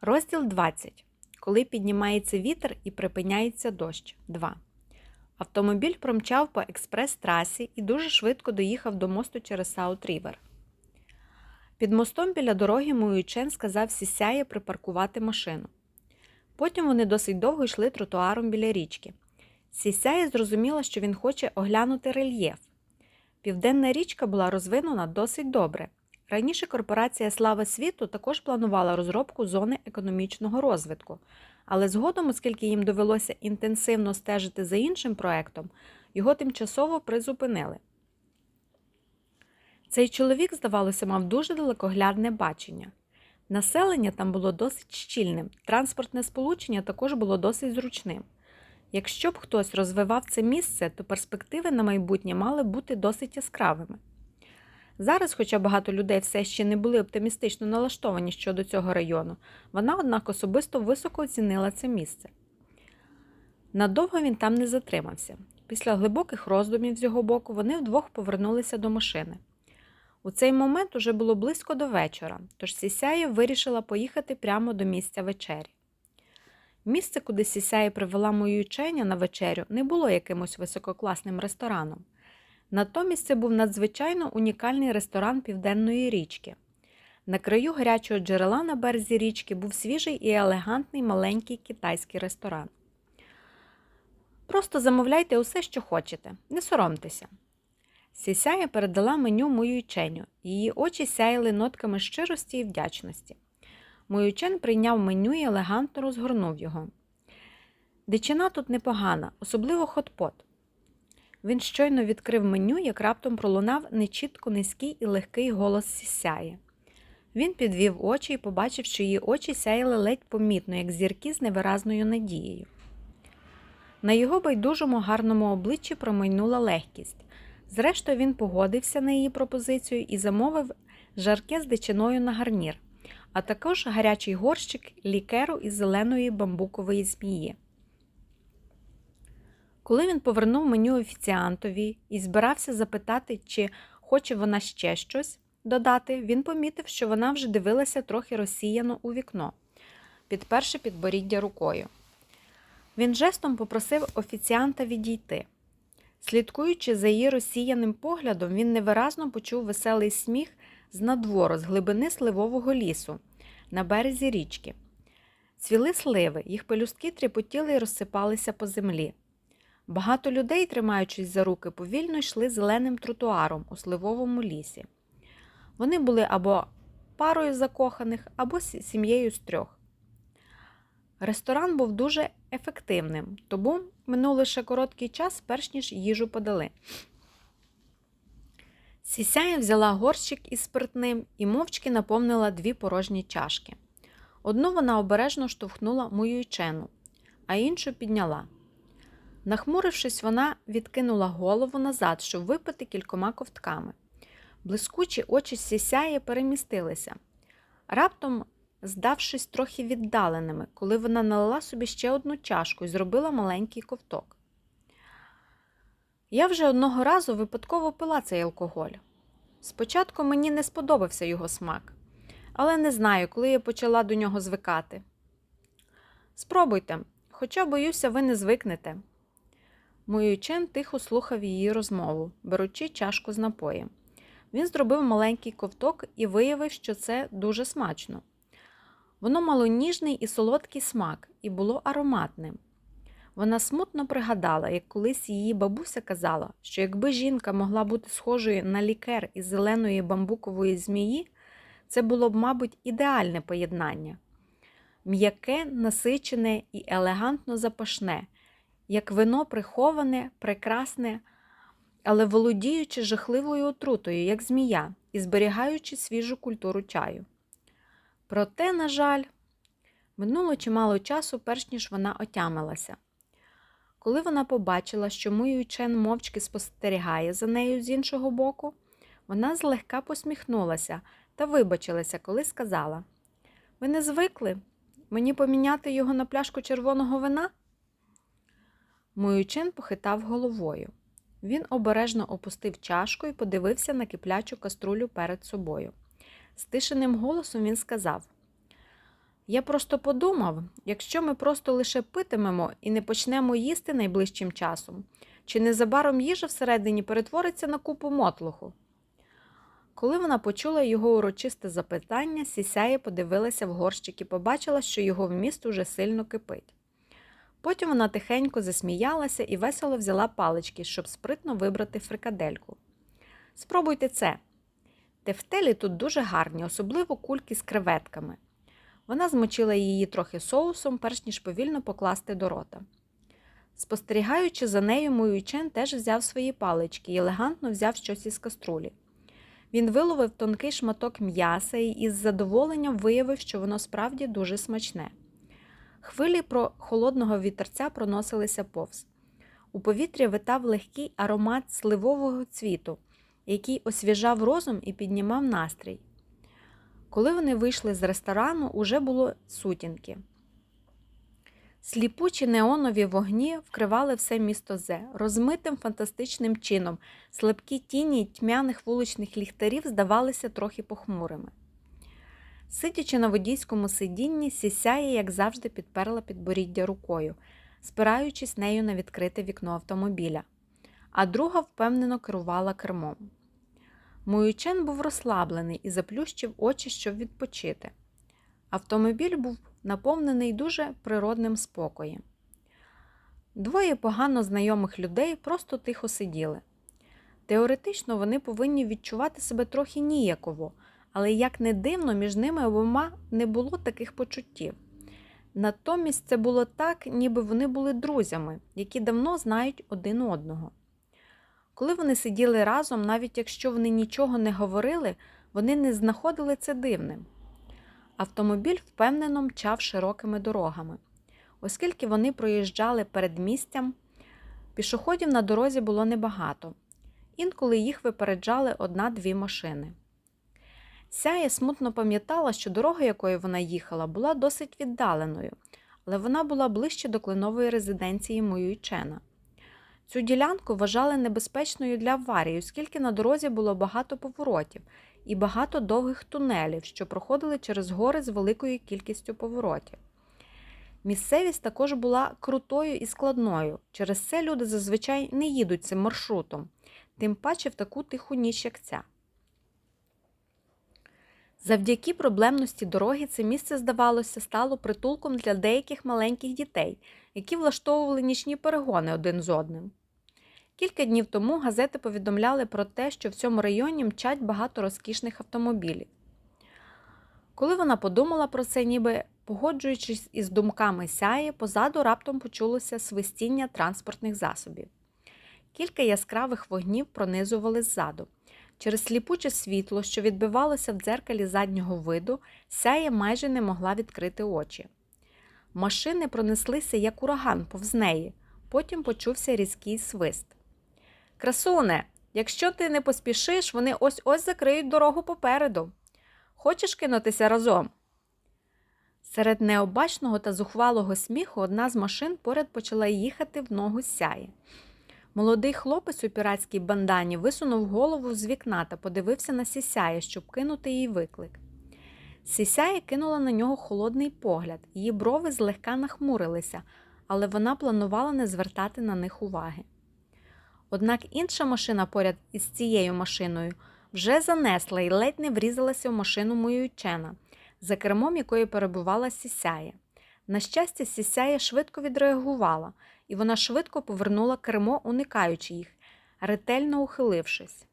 Розділ 20. Коли піднімається вітер і припиняється дощ. 2. Автомобіль промчав по експрес-трасі і дуже швидко доїхав до мосту через Саут Рівер. Під мостом біля дороги Муючен сказав Сісяє припаркувати машину. Потім вони досить довго йшли тротуаром біля річки. Сісяє зрозуміла, що він хоче оглянути рельєф. Південна річка була розвинена досить добре. Раніше корпорація Слава світу також планувала розробку зони економічного розвитку, але згодом, оскільки їм довелося інтенсивно стежити за іншим проектом, його тимчасово призупинили. Цей чоловік, здавалося, мав дуже далекоглядне бачення. Населення там було досить щільним, транспортне сполучення також було досить зручним. Якщо б хтось розвивав це місце, то перспективи на майбутнє мали бути досить яскравими. Зараз, хоча багато людей все ще не були оптимістично налаштовані щодо цього району, вона, однак, особисто високо оцінила це місце. Надовго він там не затримався. Після глибоких роздумів з його боку вони вдвох повернулися до машини. У цей момент уже було близько до вечора, тож Сісяєв вирішила поїхати прямо до місця вечері. Місце, куди Сісяє привела мою ученя на вечерю, не було якимось висококласним рестораном. Натомість це був надзвичайно унікальний ресторан Південної річки. На краю гарячого джерела на березі річки був свіжий і елегантний маленький китайський ресторан. Просто замовляйте усе, що хочете, не соромтеся. Сісяя передала меню мою ученю, її очі сяяли нотками щирості і вдячності. Мій учен прийняв меню і елегантно розгорнув його. Дичина тут непогана, особливо хот-пот. Він щойно відкрив меню, як раптом пролунав нечітко низький і легкий голос сяє. Він підвів очі і побачив, що її очі сяяли ледь помітно, як зірки з невиразною надією. На його байдужому гарному обличчі промайнула легкість. Зрештою, він погодився на її пропозицію і замовив жарке з дичиною на гарнір, а також гарячий горщик лікеру із зеленої бамбукової змії. Коли він повернув меню офіціантові і збирався запитати, чи хоче вона ще щось додати, він помітив, що вона вже дивилася трохи розсіяно у вікно, підперши підборіддя рукою. Він жестом попросив офіціанта відійти. Слідкуючи за її розсіяним поглядом, він невиразно почув веселий сміх з надвору, з глибини сливового лісу, на березі річки. Цвіли сливи, їх пелюстки тріпотіли і розсипалися по землі. Багато людей, тримаючись за руки, повільно йшли зеленим тротуаром у сливовому лісі. Вони були або парою закоханих, або сім'єю з трьох. Ресторан був дуже ефективним, тому минув лише короткий час, перш ніж їжу подали. Сісяя взяла горщик із спиртним і мовчки наповнила дві порожні чашки. Одну вона обережно штовхнула мою чену, а іншу підняла. Нахмурившись, вона відкинула голову назад, щоб випити кількома ковтками. Блискучі очі сісяє перемістилися. Раптом, здавшись трохи віддаленими, коли вона налила собі ще одну чашку і зробила маленький ковток. Я вже одного разу випадково пила цей алкоголь. Спочатку мені не сподобався його смак, але не знаю, коли я почала до нього звикати. Спробуйте, хоча, боюся, ви не звикнете. Моючен тихо слухав її розмову, беручи чашку з напоєм. Він зробив маленький ковток і виявив, що це дуже смачно. Воно мало ніжний і солодкий смак і було ароматним. Вона смутно пригадала, як колись її бабуся казала, що якби жінка могла бути схожою на лікер із зеленої бамбукової змії, це було б, мабуть, ідеальне поєднання. М'яке, насичене і елегантно запашне, як вино приховане, прекрасне, але володіючи жахливою отрутою, як змія, і зберігаючи свіжу культуру чаю. Проте, на жаль, минуло чимало часу, перш ніж вона отямилася. Коли вона побачила, що Муй Чен мовчки спостерігає за нею з іншого боку, вона злегка посміхнулася та вибачилася, коли сказала: Ви не звикли мені поміняти його на пляшку червоного вина? Муючин похитав головою. Він обережно опустив чашку і подивився на киплячу каструлю перед собою. Стишеним голосом він сказав: Я просто подумав, якщо ми просто лише питимемо і не почнемо їсти найближчим часом, чи незабаром їжа всередині перетвориться на купу мотлуху. Коли вона почула його урочисте запитання, сісяє подивилася в горщик і побачила, що його вміст уже сильно кипить. Потім вона тихенько засміялася і весело взяла палички, щоб спритно вибрати фрикадельку. Спробуйте це. Тефтелі тут дуже гарні, особливо кульки з креветками. Вона змочила її трохи соусом, перш ніж повільно покласти до рота. Спостерігаючи за нею, Муючен теж взяв свої палички і елегантно взяв щось із каструлі. Він виловив тонкий шматок м'яса і із задоволенням виявив, що воно справді дуже смачне. Хвилі про холодного вітерця проносилися повз. У повітрі витав легкий аромат сливового цвіту, який освіжав розум і піднімав настрій. Коли вони вийшли з ресторану, уже було сутінки. Сліпучі неонові вогні вкривали все місто Зе, розмитим фантастичним чином, слабкі тіні тьмяних вуличних ліхтарів здавалися трохи похмурими. Сидячи на водійському сидінні, сісяє, як завжди, підперла підборіддя рукою, спираючись нею на відкрите вікно автомобіля, а друга впевнено керувала кермом. Моючен був розслаблений і заплющив очі, щоб відпочити. Автомобіль був наповнений дуже природним спокоєм. Двоє погано знайомих людей просто тихо сиділи. Теоретично вони повинні відчувати себе трохи ніяково, але як не дивно, між ними обома не було таких почуттів. Натомість це було так, ніби вони були друзями, які давно знають один одного. Коли вони сиділи разом, навіть якщо вони нічого не говорили, вони не знаходили це дивним. Автомобіль впевнено мчав широкими дорогами. Оскільки вони проїжджали перед місцем, пішоходів на дорозі було небагато. Інколи їх випереджали одна-дві машини. Сяє смутно пам'ятала, що дорога, якою вона їхала, була досить віддаленою, але вона була ближче до кленової резиденції Моюйчена. Цю ділянку вважали небезпечною для аварії, оскільки на дорозі було багато поворотів і багато довгих тунелів, що проходили через гори з великою кількістю поворотів. Місцевість також була крутою і складною, через це люди зазвичай не їдуть цим маршрутом, тим паче в таку тиху ніч, як ця. Завдяки проблемності дороги це місце, здавалося, стало притулком для деяких маленьких дітей, які влаштовували нічні перегони один з одним. Кілька днів тому газети повідомляли про те, що в цьому районі мчать багато розкішних автомобілів. Коли вона подумала про це, ніби погоджуючись із думками сяє, позаду раптом почулося свистіння транспортних засобів. Кілька яскравих вогнів пронизували ззаду. Через сліпуче світло, що відбивалося в дзеркалі заднього виду, сяє майже не могла відкрити очі. Машини пронеслися, як ураган, повз неї, потім почувся різкий свист. Красуне, якщо ти не поспішиш, вони ось ось закриють дорогу попереду. Хочеш кинутися разом? Серед необачного та зухвалого сміху одна з машин поряд почала їхати в ногу сяє. Молодий хлопець у піратській бандані висунув голову з вікна та подивився на сісяє, щоб кинути їй виклик. Сісяє кинула на нього холодний погляд, її брови злегка нахмурилися, але вона планувала не звертати на них уваги. Однак інша машина поряд із цією машиною вже занесла і ледь не врізалася в машину Моючена, за кермом якої перебувала сісяє. На щастя, сісяє швидко відреагувала, і вона швидко повернула кермо, уникаючи їх, ретельно ухилившись.